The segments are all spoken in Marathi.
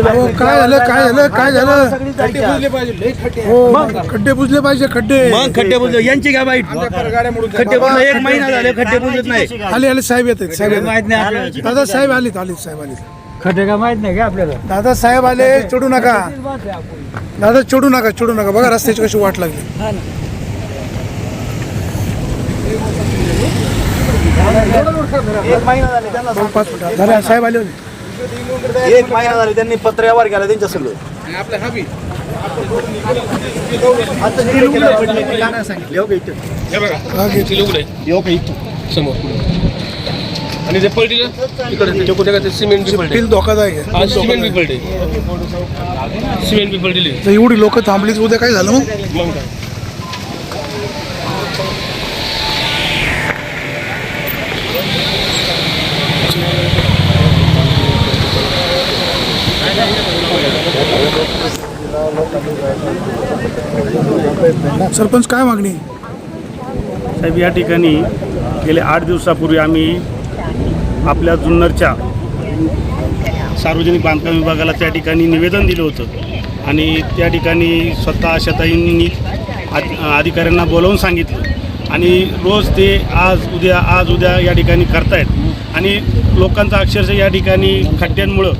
अहो, काय झालं? काय झालं? काय झालं? हो खड्डे बुजले पाहिजे खड्डे. मग खड्डे बुजले यांची काय वाईट खड्डे बुजले एक महिना झाले खड्डे बुजत नाही. आले आले साहेब येत आहेत, साहेब येत माहीत नाही आपल्याला. आहेत. दादा साहेब आलेत आलेत साहेब आलेत. खड्डे का माहीत नाही का आपल्याला? दादा साहेब आले चढू नका. दादा चढू नका चढू नका. बघा रस्त्याची कशी वाट लागली. एक महिना हो, पाच मिनिटं. झाले साहेब आले होते. एक महिना झाले त्यांनी पत्र व्यवहार केला त्यांच्या सगळं आता हे लोकं पडले, ते काय सांगितले. हो का इथं? हा, घेतले. हो का इथं? समोर आणि ते पलटीला इकडे ते कुठे का ते सिमेंट बी पलटे धोकादायक आहे. आज सिमेंट बी पलटे सिमेंट बी पलटेली. तर एवढी लोक थांबलीच उद्या काय झालं मग? मग काय? सरपंच काय मागणी? साहेब या ठिकाणी गेल्या आठ दिवसापूर्वी आम्ही आपल्या जुन्नरच्या सार्वजनिक बांधकाम विभागाला त्या ठिकाणी निवेदन दिलं होतं. आणि त्या ठिकाणी स्वतः शताईंनी अधिकाऱ्यांना बोलावून सांगितलं. आणि रोज ते आज उद्या आज उद्या या ठिकाणी करतायत. आणि लोकांचा अक्षरशः या ठिकाणी खड्ड्यांमुळं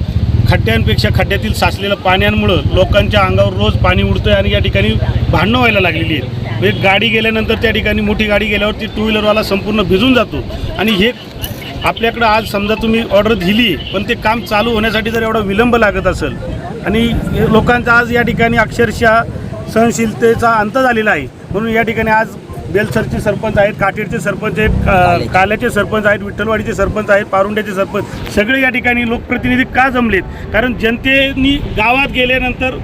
खड्ड्यांपेक्षा खड्ड्यातील साचलेलं पाण्यामुळं लोकांच्या अंगावर रोज पाणी उडतंय आणि या ठिकाणी भांडणं व्हायला लागलेली आहेत. म्हणजे गाडी गेल्यानंतर त्या ठिकाणी मोठी गाडी गेल्यावर ती टू व्हीलरवाला संपूर्ण भिजून जातो. आणि हे आपल्याकडं आज समजा तुम्ही ऑर्डर दिली पण ते काम चालू होण्यासाठी जर एवढा विलंब लागत असेल आणि लोकांचा आज या ठिकाणी अक्षरशः सहनशीलतेचा अंत झालेला आहे म्हणून या ठिकाणी आज बेलसरचे सरपंच आहेत काटेरचे सरपंच आहेत काल्याचे सरपंच आहेत विठ्ठलवाडीचे सरपंच आहेत पारुंड्याचे सरपंच. सगळे या ठिकाणी लोकप्रतिनिधी का जमलेत? कारण जनतेनी गावात गेल्यानंतर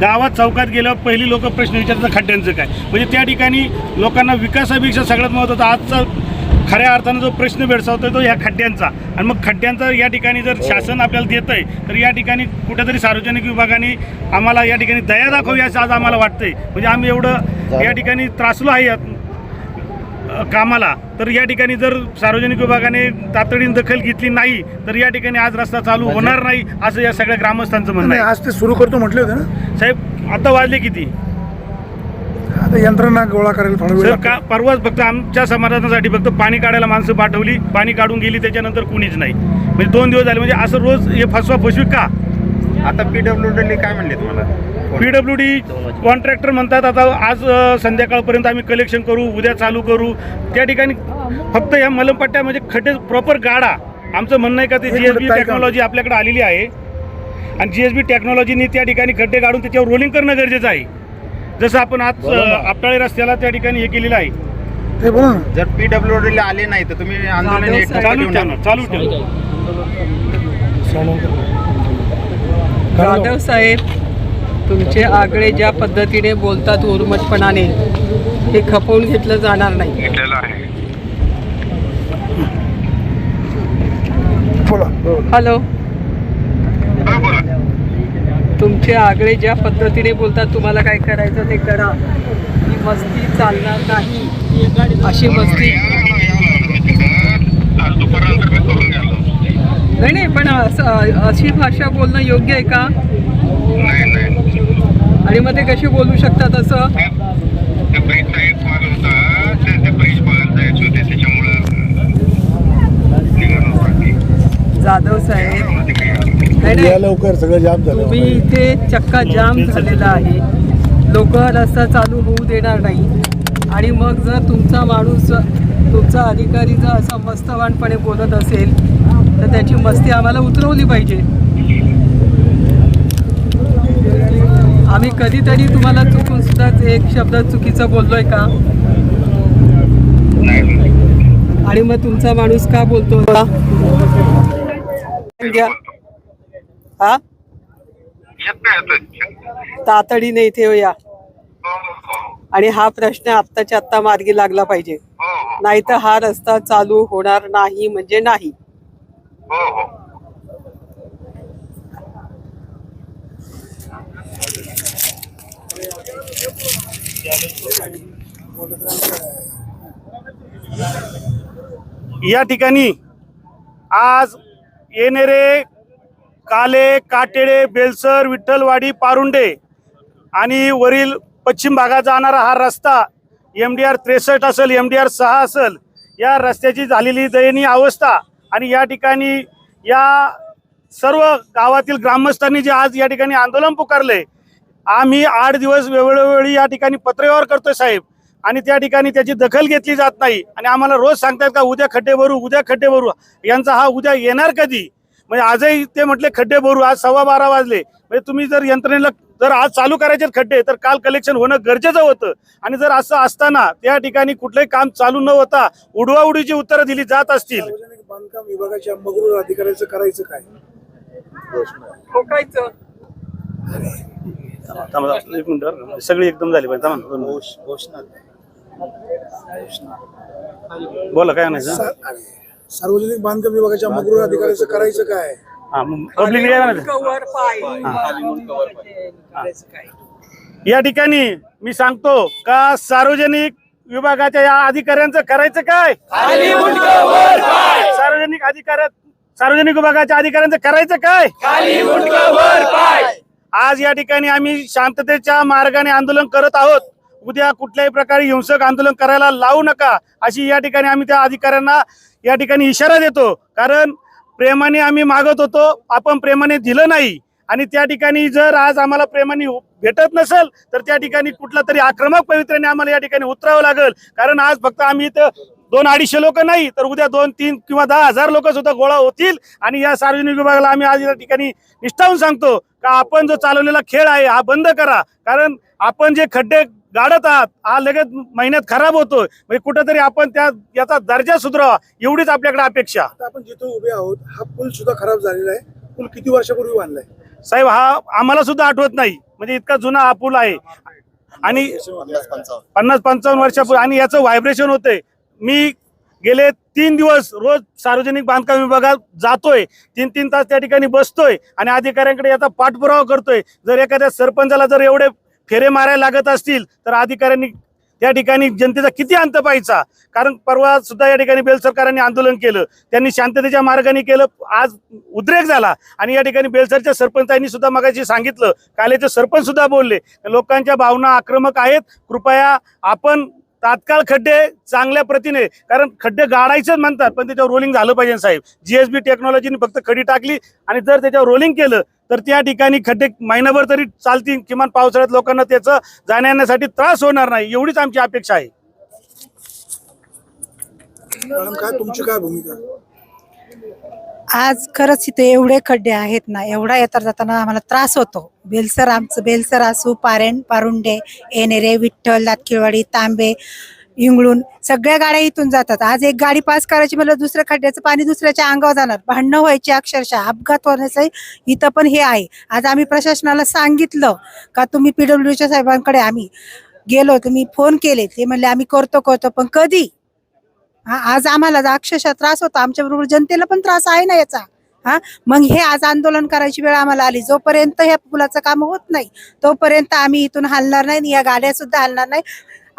गावात चौकात गेल्यावर पहिली लोक प्रश्न विचारतात खड्ड्यांचं काय? म्हणजे त्या ठिकाणी लोकांना विकासापेक्षा सगळ्यात महत्त्वाचा आजचा खऱ्या अर्थानं जो प्रश्न भेडसावतोय तो ह्या खड्ड्यांचा. आणि मग खड्ड्यांचा या ठिकाणी जर शासन आपल्याला देत आहे तर या ठिकाणी कुठेतरी सार्वजनिक विभागाने आम्हाला या ठिकाणी दया दाखवावी असं आज आम्हाला वाटतंय. म्हणजे आम्ही एवढं या ठिकाणी त्रासलो आहे कामाला तर या ठिकाणी जर सार्वजनिक विभागाने तातडीने दखल घेतली नाही तर या ठिकाणी आज रस्ता चालू होणार नाही असं या सगळ्या ग्रामस्थांचं म्हणणं आहे. आज ते सुरू करतो म्हटले होते ना? साहेब आता वाजले किती? आता यंत्रणा गोळा करायला थोडा वेळ. का परवाच फक्त आमच्या समाधानासाठी फक्त पाणी काढायला माणसं पाठवली पाणी काढून गेली त्याच्यानंतर कुणीच नाही. म्हणजे दोन दिवस झाले म्हणजे असं रोज हे फसवा फसवी का? आता पीडब्ल्यू काय म्हणले तुम्हाला? पीडब्ल्यू डी कॉन्ट्रॅक्टर म्हणतात. आता आज संध्याकाळपर्यंत आम्ही कलेक्शन करू उद्या चालू करू. त्या ठिकाणी फक्त या मलमपट्ट्या म्हणजे खड्डे प्रॉपर गाडा. आमचं म्हणणं आहे का ते जी एस बी? टेक्नॉलॉजी आपल्याकडे आलेली आहे. आणि जी एस बी टेक्नॉलॉजीनी त्या ठिकाणी खड्डे काढून त्याच्यावर रोलिंग करणं गरजेचं आहे. जसं आपण आज आपटाळे रस्त्याला त्या ठिकाणी हे केलेलं आहे. ते बोला ना. जर पीडब्ल्यू ला आले नाही तर तुम्ही आंदोलन चालू. ठेवणार चालू ठेवणार जाधव साहेब. तुमचे आगळे ज्या पद्धतीने बोलतात उर्मटपणाने हे खपवून घेतलं जाणार नाही. हॅलो. तुमचे आगळे ज्या पद्धतीने बोलतात तुम्हाला काय करायचं ते करा. ही मस्ती चालणार नाही. अशी मस्ती नाही नाही पण असं अशी भाषा बोलणं योग्य आहे का? आणि मग ते कशी बोलू शकतात असं? एक कॉल होता. पैसे जायचे होते. त्याच्यामुळं जाधव साहेब. नाही, लवकर सगळं जाम झालं. तुम्ही इथे चक्का जाम झालेला आहे. लोक रस्ता चालू होऊ देणार नाही. आणि मग जर तुमचा माणूस तुमचा अधिकारी जर असा मस्तवानपणे बोलत असेल तर त्याची मस्ती आम्हाला उतरवली पाहिजे. आम्ही कधीतरी तुम्हाला चुकून सुद्धा एक शब्द चुकीचा बोललोय का? आणि मग तुमचा माणूस का बोलतो? घ्या. हा? तातडीने इथे या हो हो आणि हा प्रश्न आत्ताच्या आत्ता मार्गी लागला पाहिजे. हो हो. नाही तर हा रस्ता चालू होणार नाही म्हणजे नाही. या ठिकाणी आज येणेरे काले काटेडे बेलसर विठ्ठलवाडी पारुंडे आणि वरील पश्चिम भागात जाणारा हा रस्ता एम डी आर त्रेसष्ट असेल एम डी आर सहा असेल या रस्त्याची झालेली दयनीय अवस्था आणि या ठिकाणी या सर्व गावातील ग्रामस्थांनी जे आज या ठिकाणी आंदोलन पुकारले आम्ही आठ दिवस वेळोवेळी या ठिकाणी पत्रव्यवहार करतोय साहेब. आणि त्या ठिकाणी त्याची दखल घेतली जात नाही. आणि आम्हाला रोज सांगतात का उद्या खड्डे भरू उद्या खड्डे भरू. यांचा हा उद्या येणार कधी? म्हणजे आजही ते म्हटले खड्डे भरू आज सव्वा बारा वाजले. म्हणजे तुम्ही जर यंत्रणेला जर आज चालू करायचे खड्डे तर काल कलेक्शन होणं गरजेचं होतं. आणि जर असं असताना त्या ठिकाणी कुठलंही काम चालू न होता उडवाउडीची उत्तरं दिली जात असतील. सार्वजनिक बांधकाम विभागाच्या मगरूर अधिकाऱ्याचं करायचं काय? ठोकायचं. थांबा, एक मिनिट सगळी एकदम झाली पाहिजे थांबा ना, दोन मिनिट. बोला काय सा- अरे, सार्वजनिक बांधकाम विभागाच्या मगरूर अधिकाऱ्याचं करायचं काय? पब्लिक कवर पाय. या ठिकाणी मी सांगतो का सार्वजनिक विभागाच्या या अधिकाऱ्यांचं करायचं काय? सार्वजनिक अधिकार सार्वजनिक विभागाच्या अधिकाऱ्यांचं करायचं काय? आज या ठिकाणी आम्ही शांततेच्या मार्गाने आंदोलन करत आहोत. उद्या कुठल्याही प्रकारे हिंसक आंदोलन करायला लावू नका अशी या ठिकाणी आम्ही त्या अधिकाऱ्यांना या ठिकाणी इशारा देतो. कारण प्रेमाने आम्ही मागत होतो आपण प्रेमाने दिलं नाही. आणि त्या ठिकाणी जर आज आम्हाला प्रेमाने भेटत नसेल तर त्या ठिकाणी कुठला तरी आक्रमक पवित्र्याने आम्हाला या ठिकाणी उतरावं लागेल. कारण आज फक्त आम्ही इथं दोन अडीचशे लोक नाही तर उद्या दोन तीन किंवा दहा हजार लोक सुद्धा गोळा होतील. आणि या सार्वजनिक विभागाला आम्ही आज या ठिकाणी निष्ठावून सांगतो का आपण जो चालवलेला खेळ आहे हा बंद करा. कारण आपण जे खड्डे गाडत आहात हा लगेच महिन्यात खराब होतोय. म्हणजे कुठेतरी आपण त्या याचा दर्जा सुधारावा एवढीच आपल्याकडे अपेक्षा. आता आपण जिथे उभे आहोत हा पूल सुद्धा खराब झालेला आहे. पूल किती वर्षापूर्वी बांधलाय? साहेब हा आम्हाला सुद्धा आठवत नाही. म्हणजे इतका जुना हा पूल आहे. आणि पन्नास पंचावन्न. वर्षापूर्वी आणि याचं व्हायब्रेशन होतंय. मी गेले तीन दिवस रोज सार्वजनिक बांधकाम विभागात जातोय. तीन तीन तास त्या ठिकाणी बसतोय आणि अधिकाऱ्यांकडे याचा पाठपुरावा करतोय. जर एखाद्या सरपंचाला जर एवढे फेरे मारायला लागत असतील तर अधिकाऱ्यांनी त्या ठिकाणी जनतेचा किती अंत पाहायचा? कारण परवा सुद्धा या ठिकाणी बेल सरकारांनी आंदोलन केलं. त्यांनी शांततेच्या मार्गाने केलं. आज उद्रेक झाला. आणि या ठिकाणी बेलसरच्या सरपंचांनी सुद्धा मगाशी सांगितलं. कालेचे सरपंच सुद्धा बोलले. लोकांच्या भावना आक्रमक आहेत. कृपया आपण तात्काळ खड्डे चांगल्या प्रतीने कारण खड्डे गाडायचेच म्हणतात पण त्याच्यावर रोलिंग झालं पाहिजे साहेब. जीएसबी टेक्नॉलॉजीने फक्त खडी टाकली आणि जर त्याच्यावर रोलिंग केलं तर त्या ठिकाणी खड्डे महिनाभर तरी चालतील किमान पावसाळ्यात लोकांना त्याचं जाण्या येण्यासाठी त्रास होणार नाही एवढीच आमची अपेक्षा आहे. मॅडम काय तुमची काय भूमिका? आज खरंच इथे एवढे खड्डे आहेत ना एवढा येतात जाताना आम्हाला त्रास होतो. बेलसर आमचं बेलसर असू पारेण पारुंडे एनेरे विठ्ठल दातखिळवाडी तांबे इंगळून सगळ्या गाड्या इथून जातात. आज एक गाडी पास करायची म्हणलं दुसऱ्या खड्ड्याचं पाणी दुसऱ्याच्या अंगावर जाणार. भांडणं व्हायची अक्षरशः अपघात होण्याचं इथं पण हे आहे. आज आम्ही प्रशासनाला सांगितलं का तुम्ही पीडब्ल्यूच्या साहेबांकडे आम्ही गेलो तुम्ही फोन केले ते म्हणले आम्ही करतो करतो. पण कधी? हा आज आम्हाला अक्षरशः त्रास होता आमच्या बरोबर जनतेला पण त्रास आहे ना याचा. हा मग हे आज आंदोलन करायची वेळ आम्हाला आली. जोपर्यंत ह्या पुलाचं काम होत नाही तोपर्यंत आम्ही इथून हलणार नाही आणि या गाड्या सुद्धा हलणार नाही.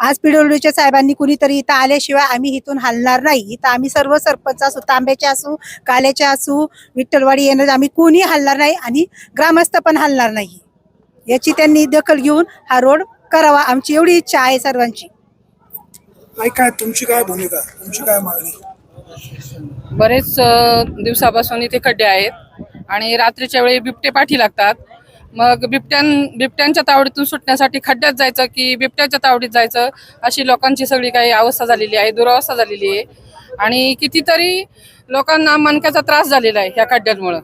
आज पीडब्ल्यूच्या साहेबांनी कुणीतरी इथं आल्याशिवाय आम्ही इथून हलणार नाही. इथं आम्ही सर्व सरपंच असू तांब्याचे असू काल्याचे असू विठ्ठलवाडी येणार आम्ही कोणी हलणार नाही आणि ग्रामस्थ पण हलणार नाही. याची त्यांनी दखल घेऊन हा रोड करावा. आमची एवढी इच्छा आहे सर्वांची. काय काय तुमची काय भूमिका तुमची काय मागणी? बरेच दिवसापासून इथे खड्डे आहेत आणि रात्रीच्या वेळी बिबटे पाठी लागतात. मग बिबट्यां बिबट्यांच्या तावडीतून सुटण्यासाठी खड्ड्यात जायचं की बिबट्याच्या तावडीत जायचं अशी लोकांची सगळी काही अवस्था झालेली आहे दुरावस्था झालेली आहे. आणि कितीतरी लोकांना मनक्याचा त्रास झालेला आहे ह्या खड्ड्यांमुळं.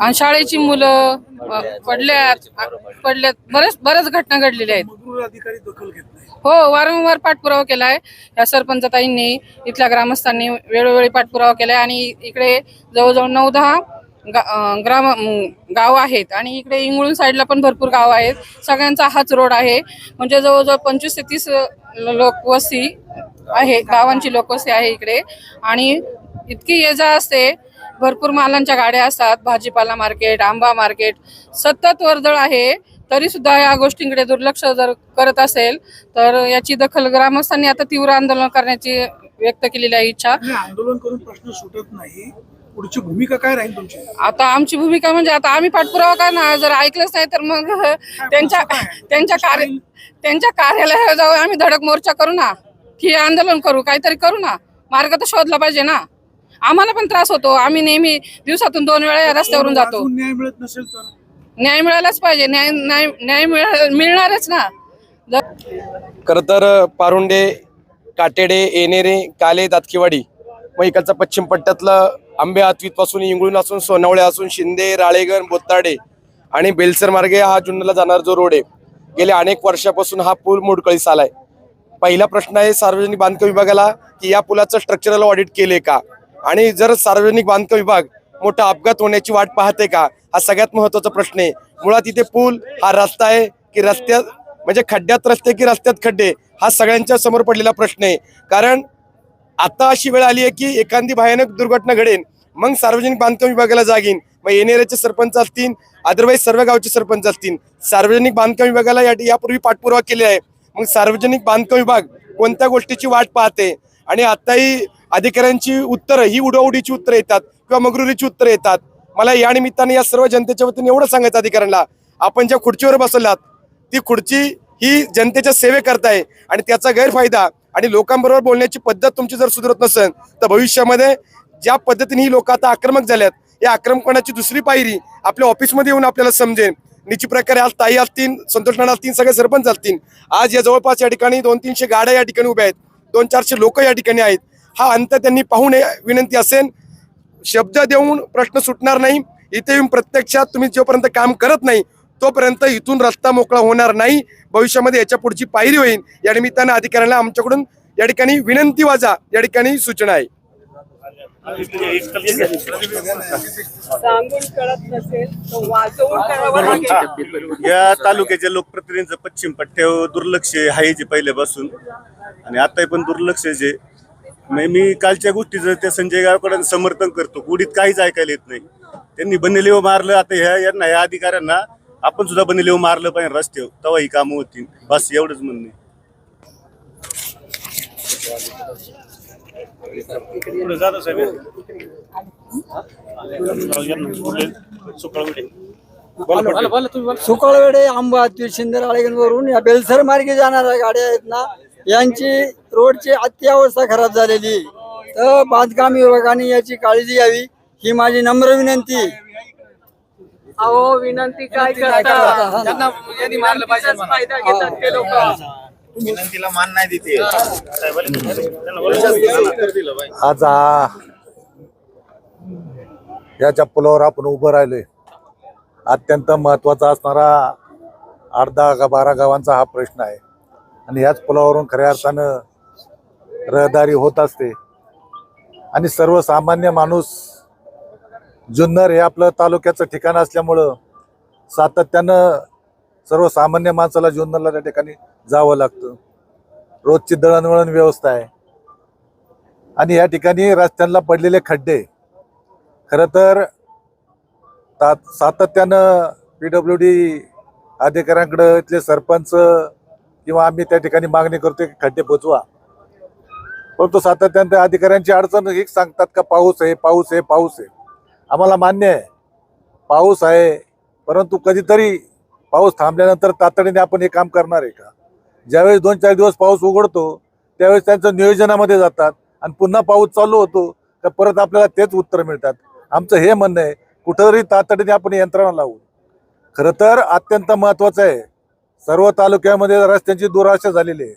आणि शाळेची मुलं पडल्यात पडल्यात. बरेच बऱ्याच घटना घडलेल्या आहेत. हो वारंवार पाठपुरावा केलाय. या सरपंचताईंनी इथल्या ग्रामस्थांनी वेळोवेळी पाठपुरावा केलाय. आणि इकडे जवळजवळ नऊ दहा ग्राम गाव आहेत. आणि इकडे इंगळून साईडला पण भरपूर गाव आहेत. सगळ्यांचा हाच रोड आहे. म्हणजे जवळजवळ पंचवीस ते तीस लोकवस्ती आहे. गावांची लोकवस्ती आहे इकडे. आणि इतकी ये जा असते. भरपूर मालांच्या गाड्या असतात भाजीपाला मार्केट आंबा मार्केट सतत वर्दळ आहे. तरी सुद्धा या गोष्टींकडे दुर्लक्ष जर करत असेल तर याची दखल ग्रामस्थांनी आता तीव्र आंदोलन करण्याची व्यक्त केलेली आहे इच्छा. आंदोलन करून प्रश्न सुटत नाही. पुढची भूमिका काय राहील तुमची? आता आमची भूमिका म्हणजे आता आम्ही पाठपुरावा करणार. जर ऐकलंच नाही तर मग त्यांच्या त्यांच्या कार्य त्यांच्या कार्यालयात जाऊ आम्ही धडक मोर्चा करू ना? की आंदोलन करू? काहीतरी करू ना? मार्ग तर शोधला पाहिजे ना? आम्हाला पण त्रास होतो. आम्ही नेहमी दिवसातून दोन वेळा या रस्त्यावरून जातो. अजून न्याय मिळत नसेल तर? न्याय मिळालाच पाहिजे. न्याय न्याय न्याय मिळा- मिळणारच ना. जर खरं तर पारुंडे काटेडे येणेरे काले दातकीवाडी मग इकडचं पश्चिम पट्ट्यातलं आंबे पासून इंगळून असून सोनावळे असून शिंदे राळेगण बोत्ताडे आणि बेलसर मार्गे हा जुन्नरला जाणारा जो रोड आहे. गेल्या अनेक वर्षापासून हा पूल मोडकळीस आलाय. पहिला प्रश्न आहे सार्वजनिक बांधकाम विभागाला की या पुलाचं स्ट्रक्चरल ऑडिट केले का? आणि जर सार्वजनिक बांधकाम विभाग मोठा अपघात होण्याची वाट पाहते का? हा सगळ्यात महत्त्वाचा प्रश्न आहे. मुळात इथे पूल हा रस्ता आहे की रस्त्यात म्हणजे खड्ड्यात रस्ते की रस्त्यात खड्डे? हा सगळ्यांच्या समोर पडलेला प्रश्न आहे. कारण आता अशी वेळ आली आहे की एखादी भयानक दुर्घटना घडेल मग सार्वजनिक बांधकाम विभागाला जागीन मग येणेऱ्याचे सरपंच असतील अदरवाईज सर्व गावचे सरपंच असतील. सार्वजनिक बांधकाम विभागाला यापूर्वी पाठपुरावा केले आहे. मग सार्वजनिक बांधकाम विभाग कोणत्या गोष्टीची वाट पाहते? आणि आताही अधिकाऱ्यांची उत्तरं ही उडवडीची उत्तरं येतात किंवा मगरुरीची उत्तरं येतात. मला या निमित्ताने या सर्व जनतेच्या वतीने एवढं सांगायचं अधिकाऱ्यांना आपण ज्या खुर्चीवर बसलात ती खुर्ची ही जनतेच्या सेवे करताय आणि त्याचा गैरफायदा आणि लोकांबरोबर बोलण्याची पद्धत तुमची जर सुधारत नसेल तर भविष्यामध्ये ज्या पद्धतीने ही लोक आता आक्रमक झाल्यात या आक्रमकपणाची दुसरी पायरी आपल्या ऑफिसमध्ये येऊन आपल्याला समजेल. निश्चित प्रकारे आज ताई असतील संतोष नाना असतील सगळे सरपंच असतील. आज या जवळपास या ठिकाणी दोन तीनशे गाड्या या ठिकाणी उभ्या आहेत दोन चारशे लोक या ठिकाणी आहेत. हा अंत त्यांनी पाहू नये विनंती असेल. शब्द देऊन प्रश्न सुटणार नाही. इथे येऊन प्रत्यक्षात तुम्ही जोपर्यंत काम करत नाही तोपर्यंत इथून रस्ता मोकळा होणार नाही. भविष्यामध्ये याच्या पुढची पायरी होईल. या निमित्तानं अधिकाऱ्यांना आमच्याकडून या ठिकाणी विनंती वाजा. या ठिकाणी सूचना आहे. सांगून कळत नसेल तर वाजवून करावं लागेल. या तालुक्याच्या लोकप्रतिनिधींचं पश्चिम पट्ट्यावर दुर्लक्ष आहे जे पहिल्यापासून. आणि आता पण दुर्लक्ष जे मी मी कालच्या गोष्टीचं त्या संजय गावकडे समर्थन करतो. गुढीत काहीच ऐकायला येत नाही. त्यांनी बनेलेव मारलं आता ह्या यांना ह्या अधिकाऱ्यांना आपण सुद्धा बनेलेव मारलं पाहिजे रस्त्यावर. तेव्हा ही कामं होतील. बस एवढंच म्हणणं. आहे. पुढे जाता साहेब. सुकाळवडे. सुकळवेडे आंबा शिंदे वरून या बेलसर मार्गे जाणाऱ्या गाड्या आहेत ना यांची रोडची अति अवस्था खराब झालेली. आहे. तर बांधकाम विभागाने याची काळजी घ्यावी ही माझी नम्र विनंती. अहो विनंती काय करतात त्यांना यांनी मारलं पाहिजे विनंतीचाच फायदा घेतात ते लोक. विनंतीला मान नाही देते. आज हा याच्या पुलावर आपण उभं राहिलोय अत्यंत महत्त्वाचा असणारा आठ दहा का बारा गावांचा हा प्रश्न आहे. आणि ह्याच पुलावरून खऱ्या अर्थानं रहदारी होत असते. आणि सर्वसामान्य माणूस जुन्नर हे आपलं तालुक्याचं ठिकाण असल्यामुळं सातत्यानं सर्वसामान्य माणसाला जुन्नरला त्या ठिकाणी जावं लागतं. रोजची दळणवळण व्यवस्था आहे. आणि या ठिकाणी रस्त्यांना पडलेले खड्डे. खरं तर ता- सातत्यानं पी डब्ल्यू डी अधिकाऱ्यांकडं इथले सरपंच किंवा आम्ही त्या ठिकाणी मागणी करतोय की खड्डे पोचवा परंतु सातत्यानं त्या अधिकाऱ्यांची अडचण एक सांगतात का पाऊस आहे पाऊस आहे पाऊस आहे. आम्हाला मान्य आहे पाऊस आहे परंतु कधीतरी पाऊस थांबल्यानंतर तातडीने आपण हे काम करणार आहे का? ज्यावेळेस दोन चार दिवस पाऊस उघडतो त्यावेळेस त्यांचं नियोजनामध्ये जातात आणि पुन्हा पाऊस चालू होतो तर परत आपल्याला तेच उत्तर मिळतात. आमचं हे म्हणणं आहे कुठंतरी तातडीने आपण यंत्रणा लावू. खरं तर अत्यंत महत्त्वाचं आहे सर्व तालुक्यामध्ये रस्त्यांची दुराशा झालेली आहे.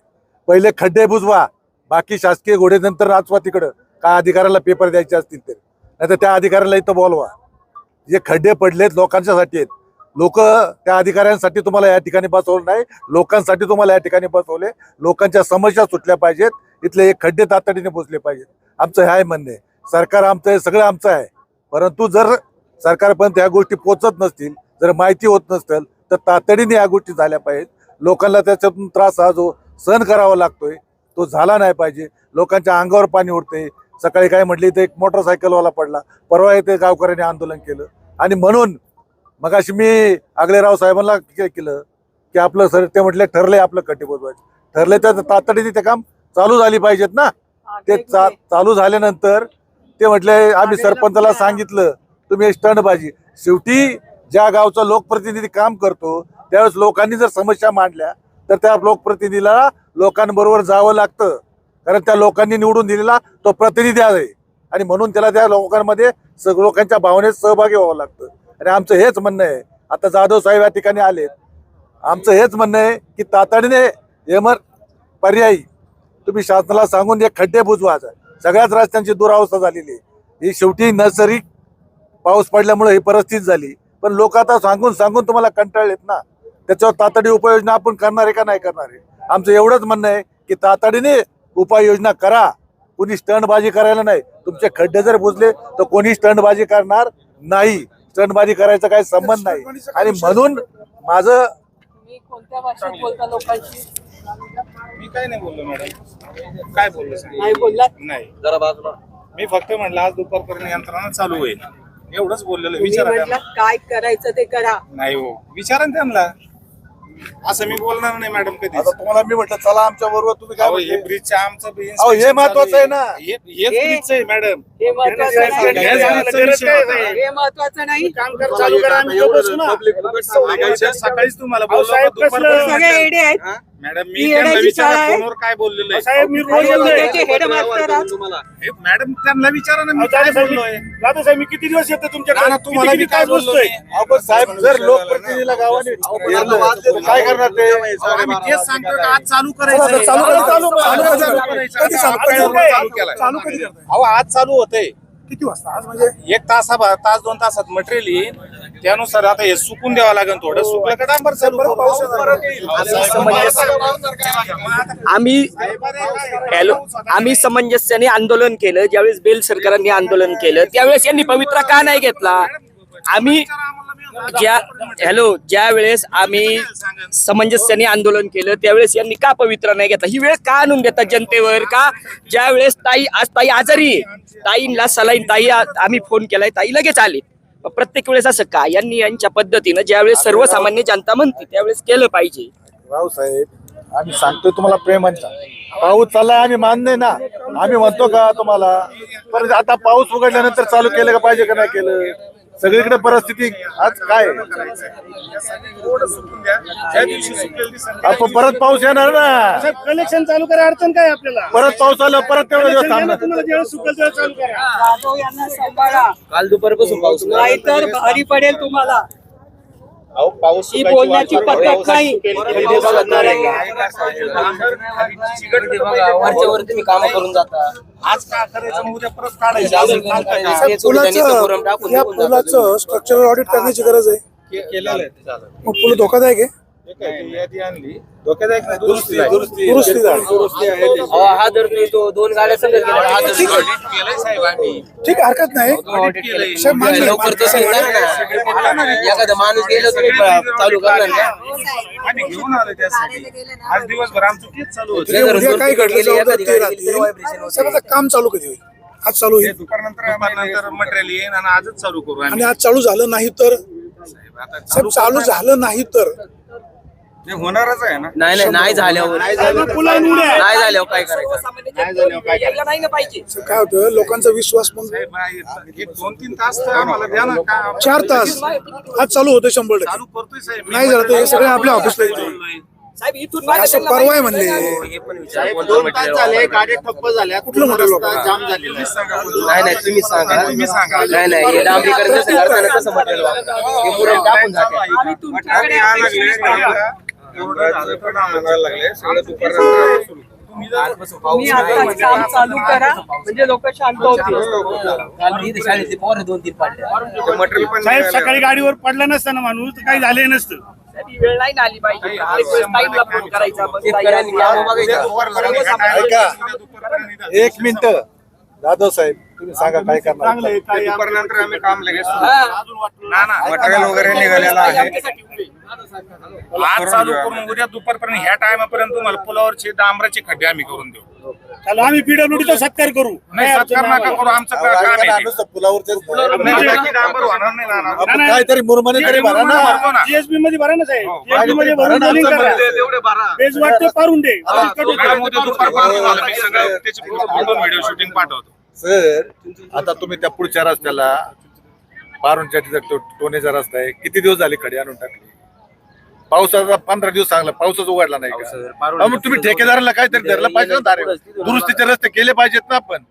पहिले खड्डे बुजवा बाकी शासकीय घोडे नंतर नाचवा तिकडं. काय अधिकाऱ्याला पेपर द्यायचे असतील तर नाही तर त्या अधिकाऱ्याला इथं बोलवा. जे खड्डे पडलेत लोकांच्यासाठी आहेत. लोक त्या अधिकाऱ्यांसाठी तुम्हाला या ठिकाणी बसवलं नाही. लोकांसाठी तुम्हाला या ठिकाणी बसवले. लोकांच्या समस्या सुटल्या पाहिजेत. इथले एक खड्डे तातडीने पोचले पाहिजेत. आमचं हे आहे म्हणणे सरकार आमचं आहे सगळं आमचं आहे. परंतु जर सरकारपर्यंत ह्या गोष्टी पोचत नसतील जर माहिती होत नसतील तर तातडीने या गोष्टी झाल्या पाहिजेत. लोकांना त्याच्यातून त्रास हा जो सहन करावा लागतोय तो झाला नाही पाहिजे. लोकांच्या अंगावर पाणी उडते सकाळी काय म्हटली तर एक मोटरसायकलवाला पडला. परवा येथे गावकऱ्यांनी आंदोलन केलं. आणि म्हणून मगाशी मी आगलेराव साहेबांना केलं की आपलं सर ते म्हटले ठरले आपलं कट्टी बोजवायचं ठरले तर तातडीने ते काम चालू झाली पाहिजेत ना. ते चा चालू झाल्यानंतर ते म्हटले आम्ही सरपंचाला सांगितलं तुम्ही स्टंटबाजी. शेवटी ज्या गावचा लोकप्रतिनिधी काम करतो त्यावेळेस लोकांनी जर समस्या मांडल्या तर त्या लोकप्रतिनिधीला लोकांबरोबर जावं लागतं. कारण त्या लोकांनी निवडून दिलेला तो प्रतिनिधी आहे. आणि म्हणून त्याला त्या लोकांमध्ये स- लोकांच्या भावनेत सहभागी व्हावं लागतं. आणि आमचं हेच म्हणणं आहे. आता जाधव साहेब या ठिकाणी आलेत. आमचं हेच म्हणणं आहे की तातडीने एमर पर्यायी. तुम्ही शासनाला सांगून एक खड्डे बुजवा. सगळ्याच रस्त्यांची दुरावस्था झालेली आहे. ही शेवटी नैसर्गिक पाऊस पडल्यामुळे ही परिस्थिती झाली. पण लोक आता सांगून सांगून तुम्हाला कंटाळलेत ना. त्याच्यावर तातडी उपाययोजना आपण करणार आहे का नाही करणार आहे? आमचं एवढंच म्हणणं आहे की तातडीने उपाययोजना करा. कोणी स्टंटबाजी करायला नाही. तुमचे खड्डे जर बुजले तर कोणी स्टंटबाजी करणार नाही. स्टंटबाजी करायचा काही संबंध नाही. आणि म्हणून माझं तुम्ही कोणत्या भाषेत बोलता लोकांशी? मी काय नाही बोललो मॅडम. काय बोललो? नाही बोललात? नाही. जरा बाजूला. मी फक्त म्हणलं आज दुपारपर्यंत यंत्रणा चालू होईल. एवढंच बोललेलं तुम्ही विचारा म्हटलं त्यांना. काय करायचं ते करा. नाही हो विचारा ना त्यांना. असं मी बोलणार नाही मॅडम कधी आता तुम्हाला मी म्हटलं चला आमच्या बरोबर तुम्ही काय अहो, हे? ब्रिजचं आमचं हे महत्वाचं आहे ना. हे- हेच हे- ब्रिजचं आहे मॅडम. हे महत्वाचं नाही. हे महत्वाचं चालू करा आम्ही तो बसू ना. सकाळी- सकाळीच तुम्हाला बोललो दुपारपर्यंत सगळे एडे आहेत. मॅडम मी त्यांना येण्याची विचारा आहे? फोनवर काय बोललेलं आहे साहेब मी रोज आणि बोलतोय. हेडमास्टर. हे मॅडम त्यांना विचारा ना मी अहो, काय साहेब, बोललोय मी- जाधव साहेब मी किती दिवस येतो तुमच्याकडे ना, ना, तुम्हाला किती- मी किती काय तास बोललो बसतोय मी? अहो, पण साहेब जर लोकप्रतिनिधीला गावाने काय करणार ते अहो, आम्ही तेच सांगतो का आज चालू करायचं चला, आहे. चालू चालू करा. चालू चालू चालू करा. करायचं. कधी चालू- आता कधी चालू चालू- केलाय. चालू कधी करताय? अहो आज चालू होतंय किती वाजता आज म्हणजे एक तासा तास दोन तासात मटेरियल येईल त्यानुसार आता हे सुकून द्यावं लागेल थोडं. सुकलं का डांबर चालू? करू. पाऊस येणार. आम्ही हॅलो आम्ही समंजस्याने आंदोलन केलं. ज्यावेळेस बेल सरकारांनी आंदोलन केलं त्यावेळेस यांनी पवित्रा का नाही घेतला? आम्ही ज्या हॅलो ज्या वेळेस आम्ही समंजस्याने आंदोलन केलं त्यावेळेस यांनी का पवित्रा नाही घेतला? ही वेळ का आणून देतात जनतेवर का? ज्या वेळेस ताई आज ताई आजारी आहे. ताईंना सलाईन ताई आ- आम्ही फोन केलाय ताई लगेच आली. प्रत्येक वेळेस असं का? यांनी यांच्या पद्धतीनं ज्यावेळेस सर्वसामान्य जनता म्हणते त्यावेळेस केलं पाहिजे. रावसाहेब आम्ही सांगतोय तुम्हाला प्रेमांचा. पाऊस चालला आम्ही मान्य ना? आम्ही म्हणतो का तुम्हाला? पण आता पाऊस उघडल्यानंतर चालू केलं का पाहिजे का नाही केलं? सगळीकडे परिस्थिती आज काय? आहे? थोडं सुकून द्या ज्या दिवशी सुकेल ती संध्याकाळी आपण परत पाऊस येणार ना. कलेक्शन चालू करा अडचण काय आपल्याला? परत पाऊस आला परत तेवढा दिवस थांबणार. काल दुपारपासून पाऊस नाहीतर भारी पडेल तुम्हाला. अहो, पाऊस ही बोलण्याची पद्धत नाही. हे वरच्यावर तुम्ही काम करून जाता. आज का करायचं? उद्या परत काढायचं? हे पुलाचं स्ट्रक्चरल ऑडिट करण्याची गरज आहे. केलेलं आहे पूल धोकादायक आहे. यादी आणली धोक्यादायक नाही? दुरुस्ती आहे. दुरुस्ती दुरुस्ती झाली. दुरुस्ती आहे. त्याची. अहो, हा दर नाही तो दोन गाड्या संगत गेल्या हा दर ऑडिट केलंय साहेब आम्ही. ठीक आहे हरकत नाही. ऑडिट केलंय. साहेब, मान्य आहे. लवकर तसं करा ना एखादा माणूस गेला तुम्ही प- चालू करणार का? आम्ही घेऊन आलो त्यासाठी. आज दिवसभर आमचं तेच चालू होतं. हे उद्या काय घडलं? गेली, चौदा एखादी ते गाडी गेली तर vibration राहतील होते. साहेब आता काम चालू कधी होईल? आज चालू हे होईल. दुपारनंतर दुपारनंतर मटेरियल येईल आणि आजच चालू करू आणि आज चालू झालं नाही तर? साहेब, आता साहेब चालू झालं नाही तर? ते होणारच आहे ना? नाही नाही नाही झाल्यावर. नाही झाल्यावर काय करायचं? नाही ना पाहिजे. काय होतं? लोकांचा विश्वास पण दोन तीन तास तर आम्हाला द्या ना काय चार तास. आज चालू होतं शंभर टक्के. चालू करतोय साहेब नाही झालं तर हे सगळे आपल्या ऑफिसला येते साहेब इथून मागे असं त्यांना परवा आहे म्हणले. हे पण विचार गाड्या ठप्प झाल्या कुठलं मोठं लोक? जाम झालेला नाही नाही तुम्ही सांगा. तुम्ही सांगा. नाही नाही हे डांबरीकरण कसं करताना कसं म्हटलेलं वापरा. हे मुरुम टाकून जाते. आम्ही तुमच्याकडे आम्ही काम चालू करा. म्हणजे लोक शांत होतील दोन तीन पण साहेब. सकाळी गाडीवर पडला नसताना माणूस तर काही झाले नसतं. ही वेळ नाही आली पाहिजे करायचा. एक मिनिट. जाधव साहेब तुम्ही सांगा काय करणार ते दुपारनंतर आम्ही काम लगेच सुरू. ना ना मटेरियल वगैरे निघालेलं आहे. आमच्यासाठी उभे. आज चालू करून उद्या दुपारपर्यंत ह्या टायमापर्यंत तुम्हाला पुलावरचे डांबराचे खड्डे आम्ही करून देऊ. चला आम्ही पीडब्ल्यूडीचा सत्कार करू. नाही सत्कार नका करू आमचं काम आहे ते. पुलावरचे नाही, बाकी डांबर होणार नाही ना, ना. नाही, नाही. काहीतरी मुरमाने तरी भरा ना. भरतो ना. जीएसबी मध्ये भरा ना साहेब. हो, जीएसबी मध्ये भरून रोलिंग करा. वाटते पारून दे. मॅडम, उद्या दुपारपर्यंत तुम्हाला मी सगळं त्याची फोटो व्हिडिओ शूटिंग पाठवतो. सर आता तुम्ही त्या पुढच्या रस्त्याला पारूनच्या तिथं टोनेचा रस्ता आहे. किती दिवस झाले खडी आणून टाकली? पावसाचा पंधरा दिवस चांगला पावसाच उघडला नाही का? मग तुम्ही ठेकेदाराला काहीतरी धरलं पाहिजे ना दारे. दुरुस्तीचे रस्ते केले पाहिजेत ना आपण.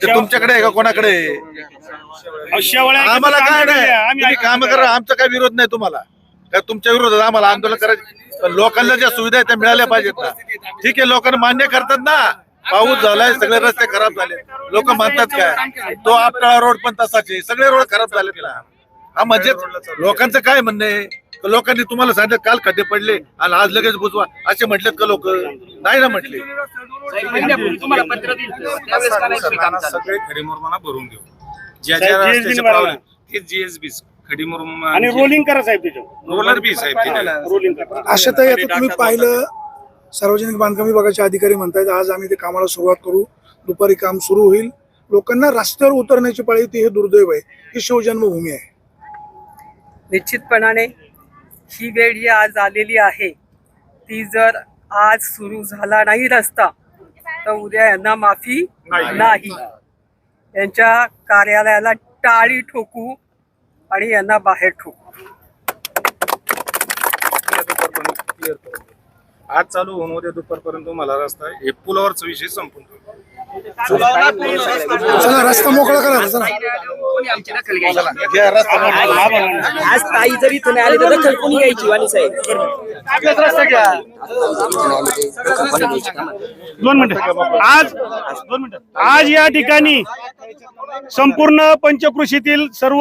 ते तुमच्याकडे आहे का कोणाकडे? आम्हाला काय नाही. काम करा आमचा काय विरोध नाही तुम्हाला. काय तुमच्या विरोधात आम्हाला आंदोलन करायचं? लोकांना ज्या सुविधा आहेत त्या मिळाल्या पाहिजेत ना. ठीक आहे लोकांना मान्य करतात ना. पाऊस झालाय सगळे रस्ते खराब झाले लोक म्हणतात काय? तो आपटाळा रोड पण तसाच आहे. सगळे रोड खराब झालेत ना. हा म्हणजे लोकांचं काय म्हणणं आहे? का लोकांनी तुम्हाला सांगितलं काल खड्डे पडले आणि आज लगेच बुजवा. असे म्हटलेत का लोक? नाही ना म्हटले. साहेब, महिन्यापूर्वी तुम्हाला पत्र दिलं त्यावेळेस का नाही तुम्ही काम चालू? सगळे भरून घेऊ ज्या साहेब, ज्या रस्त्याचे भरा. प्रॉब्लेम ते जीएसबी खडी मुरुम आणि रोलिंग करा साहेब रोलर बी साहेब. रोलिंग करा. आशाताई आता तुम्ही पाहिलं सार्वजनिक बांधकाम विभागाचे अधिकारी म्हणतायत आज आम्ही ते कामाला सुरुवात करू. दुपारी काम सुरू होईल. लोकांना रस्त्यावर उतरण्याची पाळी ती हे दुर्दैव आहे. ही शिवजन्मभूमी आहे. निश्चितपणाने ही वेळ जी आज आलेली आहे. ती जर आज सुरू झाला नाही रस्ता तर उद्या यांना माफी नाही. यांच्या कार्यालयाला टाळी ठोकू आणि यांना बाहेर ठोकू. आज चालू होऊन उद्या दुपारपर्यंत तुम्हाला रस्ता हे पुलावरचा विषय संपून. चला रस्ता मोकळा करा चला. आज ताई जरी इथं नाही आली तर दखल कोणी घ्यायची वाणी साहेब? दोन मिनिटं. आज दोन मिनिटं. आज या ठिकाणी संपूर्ण पंचकृषीतील सर्व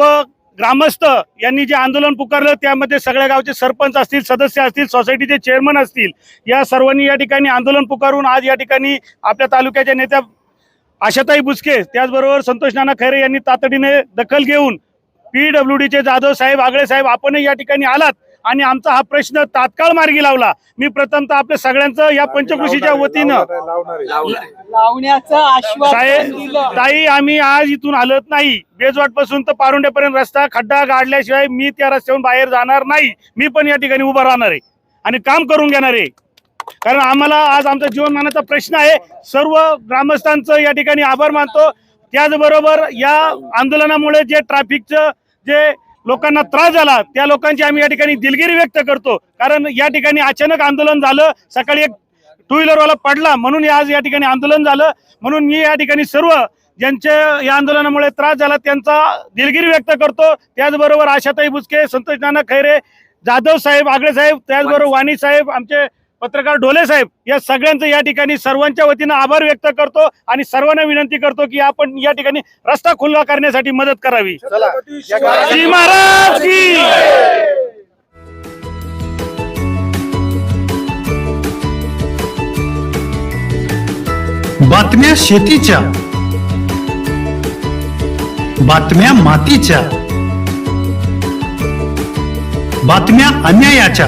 ग्रामस्थ यांनी जे आंदोलन पुकारलं त्यामध्ये सगळ्या गावचे सरपंच असतील सदस्य असतील सोसायटीचे चेअरमन असतील या सर्वांनी या ठिकाणी आंदोलन पुकारून आज या ठिकाणी आपल्या तालुक्याच्या नेत्या आशाताई बुचके त्याचबरोबर संतोष नाना खैरे यांनी तातडीने दखल घेऊन पी डब्ल्यू डीचे जाधव साहेब आगळे साहेब आपणही या ठिकाणी आलात. आणि आमचा हा प्रश्न तात्काळ मार्गी लावला. मी प्रथमतः आपल्या सगळ्यांचं या पंचकृषीच्या वतीनं लावण्याचं आश्वासन साहेब दिलं. ताई आम्ही आज इथून हलत नाही. बेजवाटपासून तर पारुंड्यापर्यंत रस्ता खड्डा काढल्याशिवाय मी त्या रस्त्यावरून बाहेर जाणार नाही. मी पण या ठिकाणी उभा राहणार आहे आणि काम करून घेणार आहे. कारण आम्हाला आज आमचा जीवनमानाचा प्रश्न आहे. सर्व ग्रामस्थांचं या ठिकाणी आभार मानतो. त्याचबरोबर या आंदोलनामुळे जे ट्रॅफिकचं जे लोकांना त्रास झाला त्या लोकांची आम्ही या ठिकाणी दिलगिरी व्यक्त करतो. कारण या ठिकाणी अचानक आंदोलन झालं सकाळी एक टू व्हीलरवाला पडला म्हणून आज या ठिकाणी आंदोलन झालं. म्हणून मी या ठिकाणी सर्व ज्यांचे या आंदोलनामुळे त्रास झाला त्यांचा दिलगिरी व्यक्त करतो. त्याचबरोबर आशाताई बुचके संतोष नाना खैरे जाधव साहेब आगळे साहेब त्याचबरोबर वाणी साहेब आमचे पत्रकार ढोले साहेब या सगळ्यांचं या ठिकाणी सर्वांच्या वतीनं आभार व्यक्त करतो आणि सर्वांना विनंती करतो की आपण या ठिकाणी रस्ता खुला करण्यासाठी मदत करावी. शिवाजी महाराज की बातम्या शेतीच्या बातम्या मातीच्या बातम्या अन्यायाच्या.